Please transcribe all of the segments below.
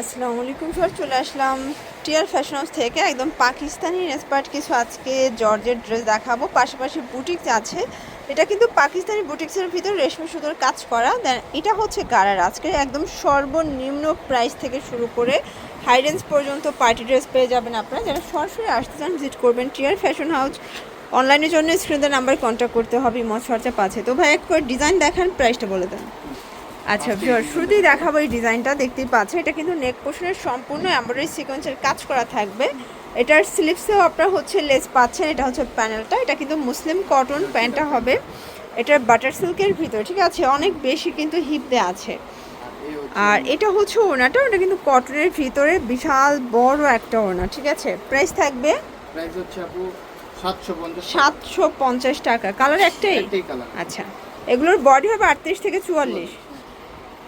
আসসালামু আলাইকুম স্যার চলে আসলাম টিয়ার ফ্যাশন হাউস থেকে একদম পাকিস্তানি ইন্সপায়ার্ড কিছু আজকে জর্জের ড্রেস দেখাবো। পাশাপাশি বুটিক্স আছে। এটা কিন্তু পাকিস্তানি বুটিক্সের ভিতর রেশমি সুতোর কাজ করা। দেন এটা হচ্ছে গারার। আজকে একদম সর্বনিম্ন প্রাইস থেকে শুরু করে হাই রেঞ্জ পর্যন্ত পার্টি ড্রেস পেয়ে যাবেন আপনারা। যারা সরাসরি আসতে চান ভিজিট করবেন টিয়ার ফ্যাশন হাউস। অনলাইনের জন্য স্ক্রিনের নাম্বারে কন্ট্যাক্ট করতে হবে ইমত খরচা পাচ্ছে তো ভাই, এক করে ডিজাইন দেখান প্রাইসটা বলে দেন। আচ্ছা ভিউয়ার শুরুতেই দেখাবো এই ডিজাইনটা দেখতেই পাচ্ছে এটা কিন্তু নেক পোর্শনের সম্পূর্ণ এমব্রয়ডারি সিকোয়েন্সের কাজ করা থাকবে। এটার স্লিপসেও আপনার হচ্ছে লেস পাচ্ছেন এটা হচ্ছে প্যানেলটা এটা কিন্তু মুসলিম কটন প্যান্টটা হবে। এটার বাটার সিল্কের ভিতর ঠিক আছে? অনেক বেশি কিন্তু হিপ দেওয়া আছে। আর এটা হচ্ছে ওনাটা ওটা কিন্তু কটনের ভিতরে বিশাল বড় একটা ওনা ঠিক আছে? প্রাইস থাকবে? প্রাইস হচ্ছে আপু সাতশো পঞ্চাশ টাকা। কালার একটাই? আচ্ছা এগুলোর বডি হবে আটত্রিশ থেকে চুয়াল্লিশ।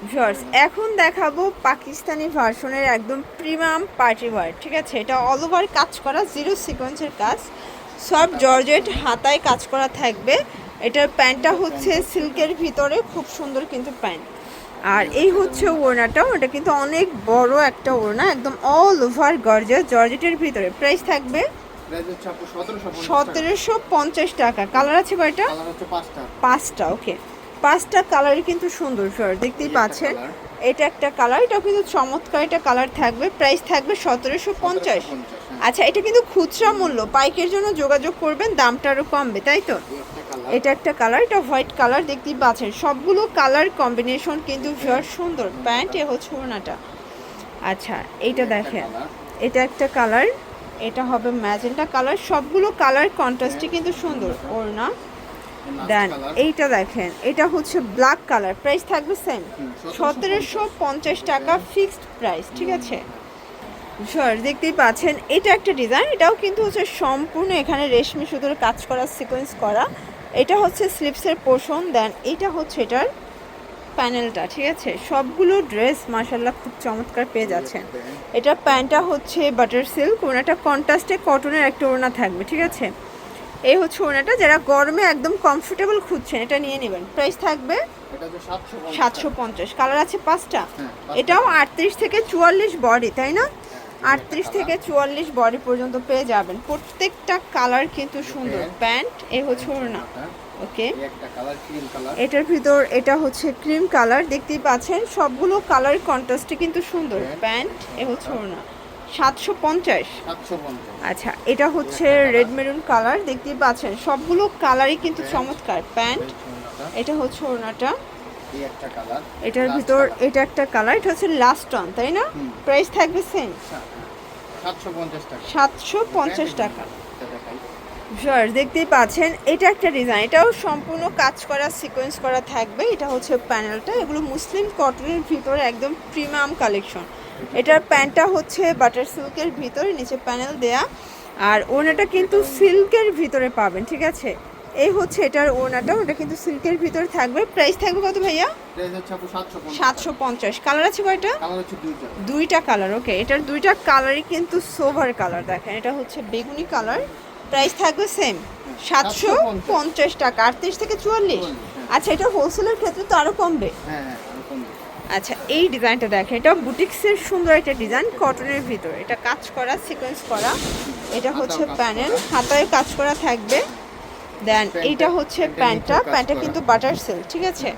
ভিউয়ার্স এখন দেখাবো পাকিস্তানি ভার্সনের একদম প্রিমিয়াম পার্টি ওয়ার ঠিক আছে? এটা অল ওভার কাজ করা জিরো সিকোয়েন্সের কাজ। সব জর্জেট হাতায় কাজ করা থাকবে। এটার প্যান্টটা হচ্ছে সিল্কের ভিতরে খুব সুন্দর কিন্তু প্যান্ট। আর এই হচ্ছে ওড়নাটা ওটা কিন্তু অনেক বড় একটা ওড়না একদম অল ওভার গর্জাস জর্জেটের ভিতরে। প্রাইস থাকবে সতেরোশো পঞ্চাশ টাকা। কালার আছে কয়টা? পাঁচটা। ওকে পাঁচটা কালারই কিন্তু সুন্দর ফিওর দেখতেই পাচ্ছেন। এটা একটা কালার এটা কিন্তু চমৎকার একটা কালার থাকবে। প্রাইস থাকবে সতেরোশো পঞ্চাশ। 1750, হ্যাঁ। আচ্ছা এটা কিন্তু খুচরা মূল্য। পাইকের জন্য যোগাযোগ করবেন দামটা আরও কমবে তাই তো? এটা একটা কালার এটা হোয়াইট কালার দেখতেই পাচ্ছেন। সবগুলো কালার কম্বিনেশন কিন্তু ভিওর সুন্দর। প্যান্ট এ হচ্ছে ওনাটা আচ্ছা এইটা দেখেন। এটা একটা কালার এটা হবে ম্যাজেন্টা কালার সবগুলো কালার কন্ট্রাস্টই কিন্তু সুন্দর। ওড়না। দেন এইটা দেখেন এটা হচ্ছে ব্ল্যাক কালার প্রাইস থাকবে সেম সতেরোশো পঞ্চাশ। টাকা ফিক্সড প্রাইস ঠিক আছে? স্যার দেখতেই পাচ্ছেন এটা একটা ডিজাইন এটাও কিন্তু হচ্ছে সম্পূর্ণ এখানে রেশমি সুতোর কাজ করা সিকোয়েন্স করা। এটা হচ্ছে স্লিপসের পোর্শন দেন এটা হচ্ছে এটার প্যানেলটা ঠিক আছে? সবগুলো ড্রেস মার্শাল্লাহ খুব চমৎকার পেয়ে যাচ্ছেন। এটা প্যান্টটা হচ্ছে বাটার সিল্ক ওনাটা কন্ট্রাস্টে কটনের একটা ওড়না থাকবে ঠিক আছে? এই হচ্ছে ওড়নাটা যারা গরমে একদম কমফোর্টেবল খুঁজছেন এটা নিয়ে নেবেন। প্রাইস থাকবে সাতশো পঞ্চাশ। কালার আছে পাঁচটা। হ্যাঁ, এটাও আটত্রিশ থেকে চুয়াল্লিশ বডি তাই না? আটত্রিশ থেকে চুয়াল্লিশ বডি পর্যন্ত পেয়ে যাবেন। প্রত্যেকটা কালার কিন্তু সুন্দর। প্যান্ট এ হচ্ছে ওড়না। ওকে এটার ভিতর এটা হচ্ছে ক্রিম কালার দেখতেই পাচ্ছেন সবগুলো কালার কন্ট্রাস্টে কিন্তু সুন্দর। প্যান্ট এ হচ্ছে ওড়না। সাতশো পঞ্চাশ। আচ্ছা এটা হচ্ছে রেড মেরুন কালার দেখতেই পাচ্ছেন। সবগুলো কালারই কিন্তু চমৎকার। প্যান্ট এটা হচ্ছে ওনাটা এটার ভিতর এটা একটা কালার এটা হচ্ছে লাস্ট অন তাই না? প্রাইস থাকবে সেম সাতশো পঞ্চাশ টাকা সাতশো পঞ্চাশ টাকা এটা দেখাই ভিউয়ার্স দেখতেই পাচ্ছেন এটা একটা ডিজাইন এটাও সম্পূর্ণ কাজ করা সিকোয়েন্স করা থাকবে। এটা হচ্ছে প্যানেলটা এগুলো মুসলিম কটনের ভিতরে একদম প্রিমিয়াম কালেকশন এটার প্যান্টটা হচ্ছে বাটার সিল্কের ভিতরে নিচে প্যানেল দেয়া। আর ওনাটা কিন্তু সিল্কের ভিতরে পাবেন ঠিক আছে? এই হচ্ছে এটার ওনাটা ওটা কিন্তু সিল্কের ভিতরে থাকবে। প্রাইস থাকবে কত ভাইয়া? সাতশো পঞ্চাশ। কালার আছে কয়টা? দুইটা। কালার ওকে এটার দুইটা কালারই কিন্তু সোভার কালার দেখেন। এটা হচ্ছে বেগুনি কালার প্রাইস থাকবে সেম সাতশো পঞ্চাশ টাকা আটত্রিশ থেকে চুয়াল্লিশ। হ্যাঁ। আচ্ছা এটা হোলসেলের ক্ষেত্রে তো আরও কমবে? হ্যাঁ হ্যাঁ এরকম আচ্ছা এই ডিজাইনটা দেখেন এটা বুটিক্সের সুন্দর একটা ডিজাইন কটনের ভিতরে। এটা কাজ করা সিকোয়েন্স করা। এটা হচ্ছে প্যানেল হাতায় কাজ করা থাকবে। দেন এইটা হচ্ছে প্যান্টটা প্যান্টটা কিন্তু বাটার সিল্ক ঠিক আছে?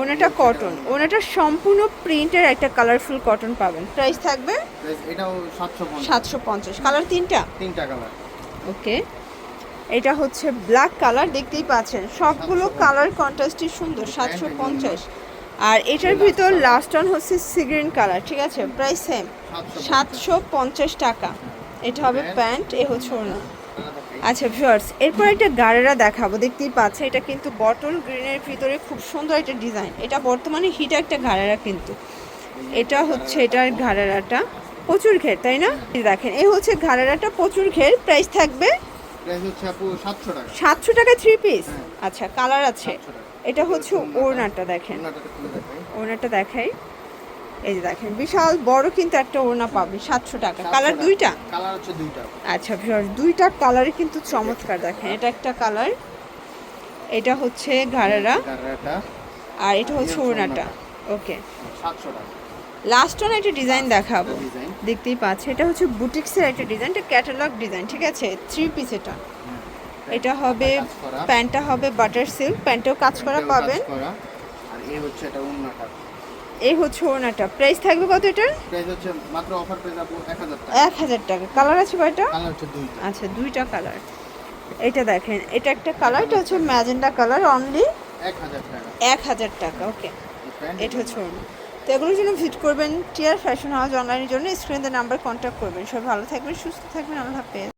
ওনাটা কটন ওনাটা সম্পূর্ণ প্রিন্টের একটা কালারফুল কটন পাবেন। প্রাইস থাকবে? সাতশো পঞ্চাশ। কালার তিনটা? তিনটা কালার ওকে। এটা হচ্ছে ব্ল্যাক কালার দেখতেই পাচ্ছেন। সবগুলো কালার কন্ট্রাস্টই সুন্দর, সাতশো পঞ্চাশ। আর এটার ভিতর লাস্ট অন হচ্ছে সিগ্রিন কালার ঠিক আছে? প্রাইস সেম সাতশো পঞ্চাশ টাকা। এটা হবে প্যান্ট এ হচ্ছে ওড়না। আচ্ছা ভিউয়ার্স এরপর একটা গাড়েরা দেখাবো, দেখতেই পাচ্ছে এটা কিন্তু বটল গ্রিনের ভিতরে খুব সুন্দর একটা ডিজাইন এটা বর্তমানে হিট একটা ঘাড়েরা কিন্তু। এটা হচ্ছে এটার ঘাড়েরাটা প্রচুর ঘের তাই না? দেখেন এই হচ্ছে ঘাড়েরাটা প্রচুর ঘের প্রাইস থাকবে সাতশো টাকা। থ্রি পিস হ্যাঁ। আচ্ছা কালার আছে। এটা হচ্ছে ওড়নাটা দেখেন। ওড়নাটা দেখাই। এই যে দেখেন বিশাল বড় কিন্তু একটা ওড়না পাবে সাতশো টাকা। কালার দুইটা? কালার হচ্ছে দুইটা। আচ্ছা দুইটা কালারই কিন্তু চমৎকার দেখেন। এটা একটা কালার এটা হচ্ছে ঘাড়ারা আর এটা হচ্ছে ওড়নাটা। ওকে সাতশো টাকা। লাস্ট ওয়ান একটা ডিজাইন দেখাবো। দেখতেই পাচ্ছি এটা হচ্ছে বুটিক্সের একটা ডিজাইন এটা ক্যাটালগ ডিজাইন ঠিক আছে? থ্রি পিস এটা। এটা হবে প্যান্টটা হবে বাটার সিল্ক প্যান্টেও কাজ করা পাবেন। আর এই হচ্ছে এটা উন্নাটা এই হচ্ছে ওনাটা প্রাইস থাকবে কত এটার? প্রাইস হচ্ছে মাত্র অফার প্রাইস আপু এক হাজার টাকা। এক হাজার টাকা। কালার আছে কয়টা? কালার হচ্ছে দুইটা। আচ্ছা দুইটা কালার এটা দেখেন এটা একটা কালার এটা হচ্ছে ম্যাজেন্ডা কালার অনলি এক হাজার টাকা। এক হাজার টাকা ওকে এটা হচ্ছে ওড়না। তো এগুলোর জন্য ভিজিট করবেন টিয়ার ফ্যাশন হাউস অনলাইনের জন্য। স্ক্রিনে নাম্বার কন্ট্যাক্ট করবেন। সব ভালো থাকবেন, সুস্থ থাকবেন। আল্লাহ হাফেজ।